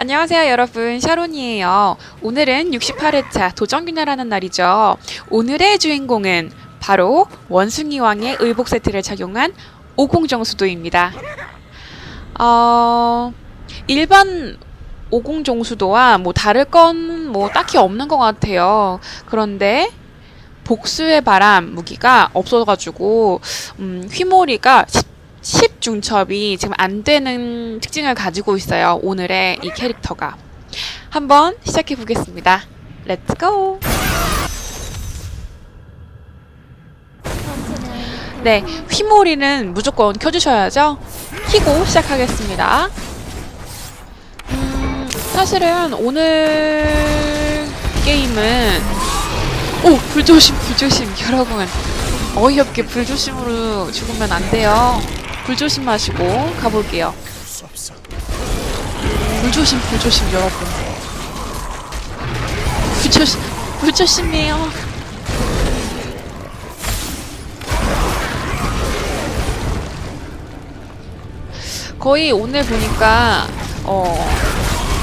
안녕하세요 여러분. 샤론이에요. 오늘은 68회차 도전균열하는 날이죠. 오늘의 주인공은 바로 원숭이왕의 의복 세트를 착용한 오공정수도입니다. 어... 일반 오공정수도와 뭐 다를 건 뭐 딱히 없는 것 같아요. 그런데 복수의 바람 무기가 없어가지고 음, 휘몰이가 10, 중첩이 지금 안 되는 특징을 가지고 있어요. 오늘의 이 캐릭터가. 한번 시작해 보겠습니다. 렛츠 고! 네, 휘몰이는 무조건 켜주셔야죠. 키고 시작하겠습니다. 음, 사실은 오늘 게임은 오! 불조심, 불조심, 여러분. 어이없게 불조심으로 죽으면 안 돼요. 불 조심 마시고 가볼게요. 불 조심, 불 조심, 여러분. 불 조심, 불 조심이에요. 거의 오늘 보니까 어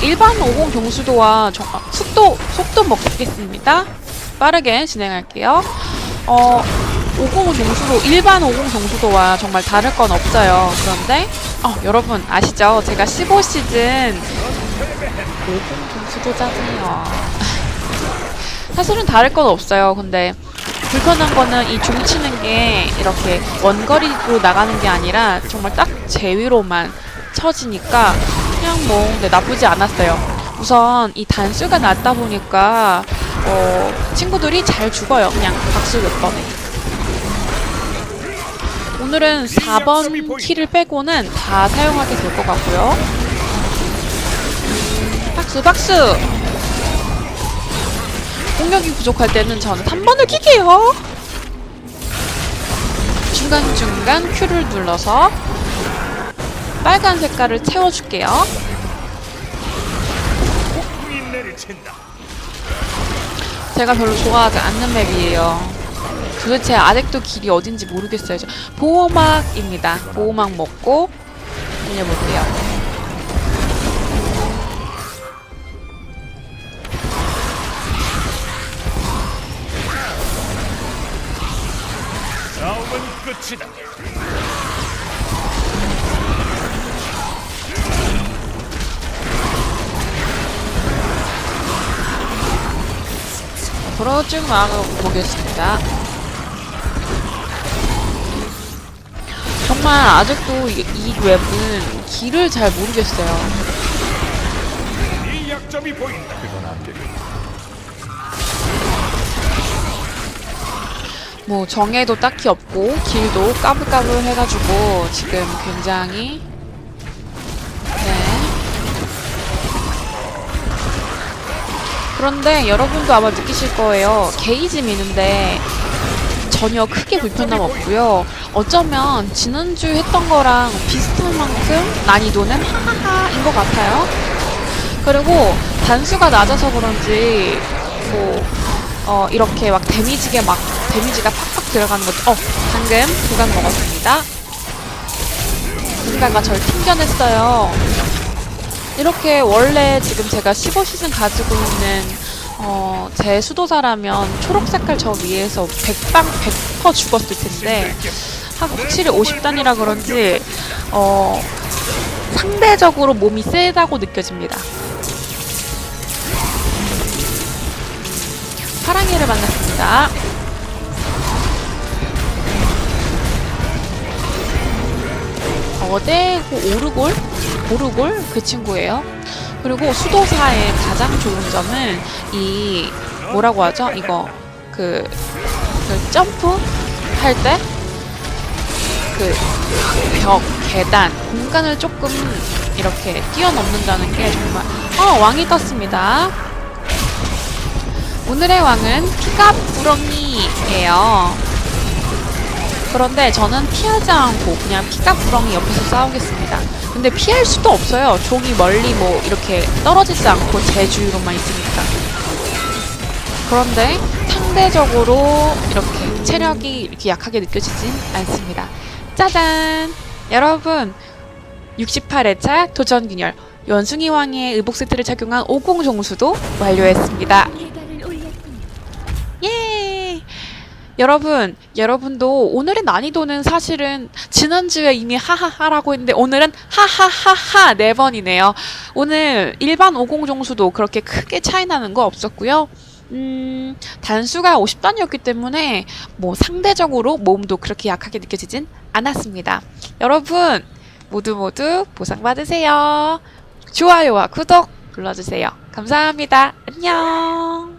일반 50 경수도와 정- 속도 속도 먹겠습니다. 빠르게 진행할게요. 어 50 정수도 일반 50 정수도와 정말 다를 건 없어요. 그런데 어, 여러분 아시죠? 제가 15시즌 50 정수도잖아요. 사실은 다를 건 없어요. 근데 불편한 거는 이종 치는 게 이렇게 원거리로 나가는 게 아니라 정말 딱 제 위로만 쳐지니까 그냥 뭐 네, 나쁘지 않았어요. 우선 이 단수가 낮다 보니까 어, 친구들이 잘 죽어요. 그냥 박수 몇 번에. 오늘은 4번 키를 빼고는 다 사용하게 될 것 같고요. 박수 박수! 공격이 부족할 때는 저는 3번을 키게요. 중간중간 Q를 눌러서 빨간 색깔을 채워줄게요. 제가 별로 좋아하지 않는 맵이에요. 도대체 아직도 길이 어딘지 모르겠어요. 저 보호막입니다. 보호막 먹고 달려볼게요. 싸움은 끝이다. 앞으로 쭉 나아가 보겠습니다. 정말 아직도 이, 이 웹은 길을 잘 모르겠어요. 이 약점이 보인다. 그건 안 되겠다. 뭐 정해도 딱히 없고 길도 까불까불 해가지고 지금 굉장히 네. 그런데 여러분도 아마 느끼실 거예요. 게이지 미는데 전혀 크게 불편함 없고요. 어쩌면 지난주 했던 거랑 비슷한 만큼 난이도는 하하하인 것 같아요. 그리고 단수가 낮아서 그런지 뭐 어, 이렇게 막 데미지게 막 데미지가 팍팍 들어가는 거죠. 어, 방금 두간 먹었습니다. 누군가가 절 튕겨냈어요. 이렇게 원래 지금 제가 15시즌 가지고 있는 어, 제 수도사라면 초록 색깔 저 위에서 100방 100% 죽었을 텐데 한 확실히 50단이라 그런지 어, 상대적으로 몸이 세다고 느껴집니다. 파랑이를 만났습니다. 어제 그 오르골? 오르골? 그 친구예요. 그리고 수도사의 가장 좋은 점은 이 뭐라고 하죠? 이거 그, 그 점프 할 때 그 벽, 계단, 공간을 조금 이렇게 뛰어넘는다는 게 정말 어 왕이 떴습니다. 오늘의 왕은 피가 부렁이에요. 그런데 저는 피하지 않고 그냥 피가 부렁이 옆에서 싸우겠습니다. 근데 피할 수도 없어요. 종이 멀리 뭐 이렇게 떨어지지 않고 제 주위로만 있으니까. 그런데 상대적으로 이렇게 체력이 이렇게 약하게 느껴지진 않습니다. 짜잔! 여러분, 68회차 도전균열 연숭이 왕의 의복 세트를 착용한 50 종수도 완료했습니다. 여러분, 여러분도 오늘의 난이도는 사실은 지난주에 이미 하하하라고 했는데 오늘은 하하하하 네 번이네요. 오늘 일반 50 종수도 그렇게 크게 차이 나는 거 없었고요. 음, 단수가 50단이었기 때문에 뭐 상대적으로 몸도 그렇게 약하게 느껴지진 않았습니다. 여러분, 모두 모두 보상 받으세요. 좋아요와 구독 눌러주세요. 감사합니다. 안녕.